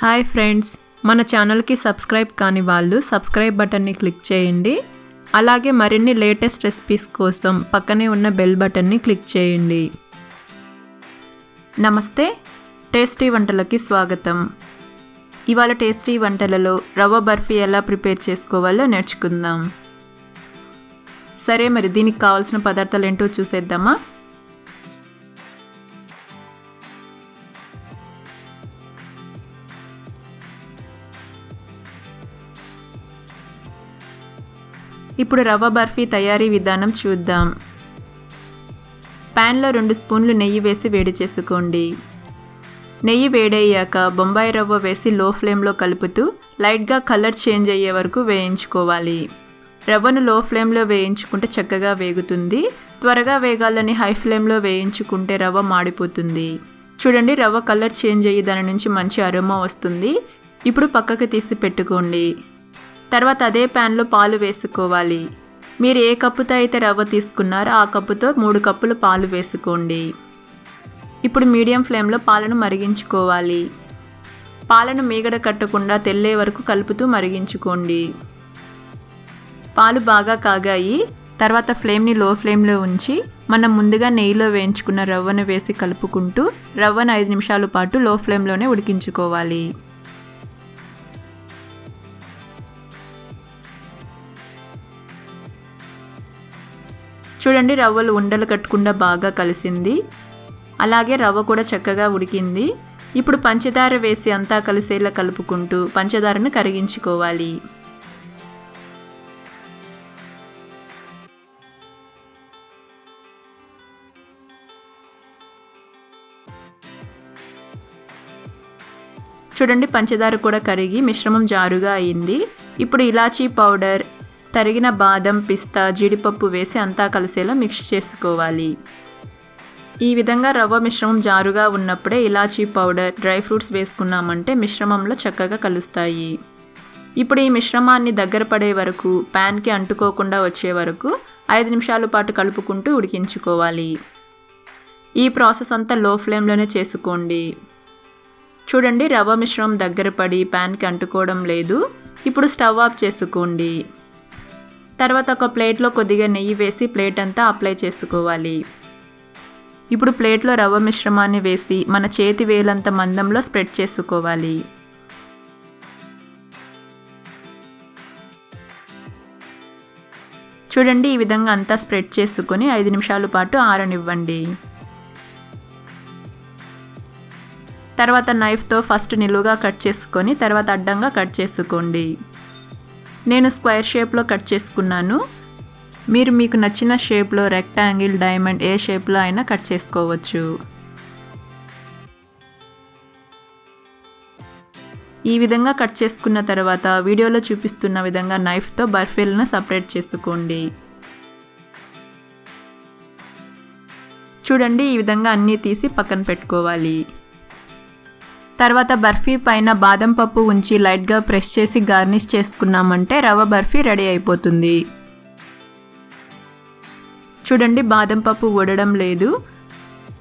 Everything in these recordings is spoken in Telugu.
హాయ్ ఫ్రెండ్స్ మన ఛానల్కి సబ్స్క్రైబ్ కాని వాళ్ళు సబ్స్క్రైబ్ బటన్ని క్లిక్ చేయండి. అలాగే మరిన్ని లేటెస్ట్ రెసిపీస్ కోసం పక్కనే ఉన్న బెల్ బటన్ని క్లిక్ చేయండి. నమస్తే టేస్టీ వంటలకి స్వాగతం. ఇవాళ టేస్టీ వంటలలో రవ్వ బర్ఫీ ఎలా ప్రిపేర్ చేసుకోవాలో నేర్చుకుందాం. సరే మరి దీనికి కావాల్సిన పదార్థాలు ఏంటో చూసేద్దామా? ఇప్పుడు రవ్వ బర్ఫీ తయారీ విధానం చూద్దాం. ప్యాన్లో రెండు స్పూన్లు నెయ్యి వేసి వేడి చేసుకోండి. నెయ్యి వేడయ్యాక బొంబాయి రవ్వ వేసి లో ఫ్లేమ్లో కలుపుతూ లైట్గా కలర్ చేంజ్ అయ్యే వరకు వేయించుకోవాలి. రవ్వను లో ఫ్లేమ్లో వేయించుకుంటే చక్కగా వేగుతుంది. త్వరగా వేగాలని హై ఫ్లేమ్లో వేయించుకుంటే రవ్వ మాడిపోతుంది. చూడండి రవ్వ కలర్ చేంజ్ అయ్యి దాని నుంచి మంచి అరుమ వస్తుంది. ఇప్పుడు పక్కకు తీసి పెట్టుకోండి. తర్వాత అదే ప్యాన్లో పాలు వేసుకోవాలి. మీరు ఏ కప్పుతో అయితే రవ్వ తీసుకున్నారో ఆ కప్పుతో మూడు కప్పులు పాలు వేసుకోండి. ఇప్పుడు మీడియం ఫ్లేమ్లో పాలను మరిగించుకోవాలి. పాలను మీగడ కట్టకుండా తెల్లే వరకు కలుపుతూ మరిగించుకోండి. పాలు బాగా కాగాయి తర్వాత ఫ్లేమ్ని లో ఫ్లేమ్లో ఉంచి మనం ముందుగా నెయ్యిలో వేయించుకున్న రవ్వను వేసి కలుపుకుంటూ రవ్వను ఐదు నిమిషాల పాటు లో ఫ్లేమ్లోనే ఉడికించుకోవాలి. చూడండి రవ్వలు ఉండలు కట్టకుండా బాగా కలిసింది. అలాగే రవ్వ కూడా చక్కగా ఉడికింది. ఇప్పుడు పంచదార వేసి అంతా కలిసేలా కలుపుకుంటూ పంచదారను కరిగించుకోవాలి. చూడండి పంచదార కూడా కరిగి మిశ్రమం జారుగా అయింది. ఇప్పుడు ఇలాచీ పౌడర్ తరిగిన బాదం పిస్తా జీడిపప్పు వేసి అంతా కలిసేలా మిక్స్ చేసుకోవాలి. ఈ విధంగా రవ్వ మిశ్రమం జారుగా ఉన్నప్పుడే ఇలాచీ పౌడర్ డ్రై ఫ్రూట్స్ వేసుకున్నామంటే మిశ్రమంలో చక్కగా కలుస్తాయి. ఇప్పుడు ఈ మిశ్రమాన్ని దగ్గర పడే వరకు ప్యాన్కి అంటుకోకుండా వచ్చే వరకు ఐదు నిమిషాల పాటు కలుపుకుంటూ ఉడికించుకోవాలి. ఈ ప్రాసెస్ అంతా లో ఫ్లేమ్లోనే చేసుకోండి. చూడండి రవ్వ మిశ్రమం దగ్గర పడి ప్యాన్కి అంటుకోవడం లేదు. ఇప్పుడు స్టవ్ ఆఫ్ చేసుకోండి. తర్వాత ఒక ప్లేట్లో కొద్దిగా నెయ్యి వేసి ప్లేట్ అంతా అప్లై చేసుకోవాలి. ఇప్పుడు ప్లేట్లో రవ్వ మిశ్రమాన్ని వేసి మన చేతి వేలంత మందంలో స్ప్రెడ్ చేసుకోవాలి. చూడండి ఈ విధంగా అంతా స్ప్రెడ్ చేసుకొని ఐదు నిమిషాల పాటు ఆరనివ్వండి. తర్వాత నైఫ్తో ఫస్ట్ నిలువుగా కట్ చేసుకొని తర్వాత అడ్డంగా కట్ చేసుకోండి. నేను స్క్వేర్ షేప్లో కట్ చేసుకున్నాను. మీరు మీకు నచ్చిన షేప్లో రెక్టాంగిల్ డైమండ్ ఏ షేప్లో అయినా కట్ చేసుకోవచ్చు. ఈ విధంగా కట్ చేసుకున్న తర్వాత వీడియోలో చూపిస్తున్న విధంగా నైఫ్తో బర్ఫీలను సపరేట్ చేసుకోండి. చూడండి ఈ విధంగా అన్నీ తీసి పక్కన పెట్టుకోవాలి. తర్వాత బర్ఫీ పైన బాదం పప్పు ఉంచి లైట్గా ప్రెస్ చేసి గార్నిష్ చేసుకున్నామంటే రవ్వ బర్ఫీ రెడీ అయిపోతుంది. చూడండి బాదం పప్పు ఊడడం లేదు.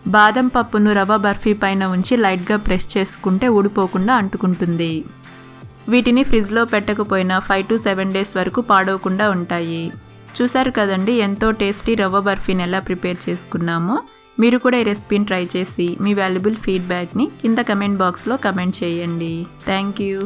బాదం పప్పును రవ్వ బర్ఫీ పైన ఉంచి లైట్గా ప్రెస్ చేసుకుంటే ఊడిపోకుండా అంటుకుంటుంది. వీటిని ఫ్రిడ్జ్లో పెట్టకపోయినా ఫైవ్ టు సెవెన్ డేస్ వరకు పాడవకుండా ఉంటాయి. చూసారు కదండి ఎంతో టేస్టీ రవ్వ బర్ఫీని ఎలా ప్రిపేర్ చేసుకున్నామో? మీరు కూడా ఈ రెసిపీని ట్రై చేసి మీ వాల్యుబుల్ ఫీడ్బ్యాక్ని కింద కమెంట్ బాక్స్లో కమెంట్ చేయండి. Thank you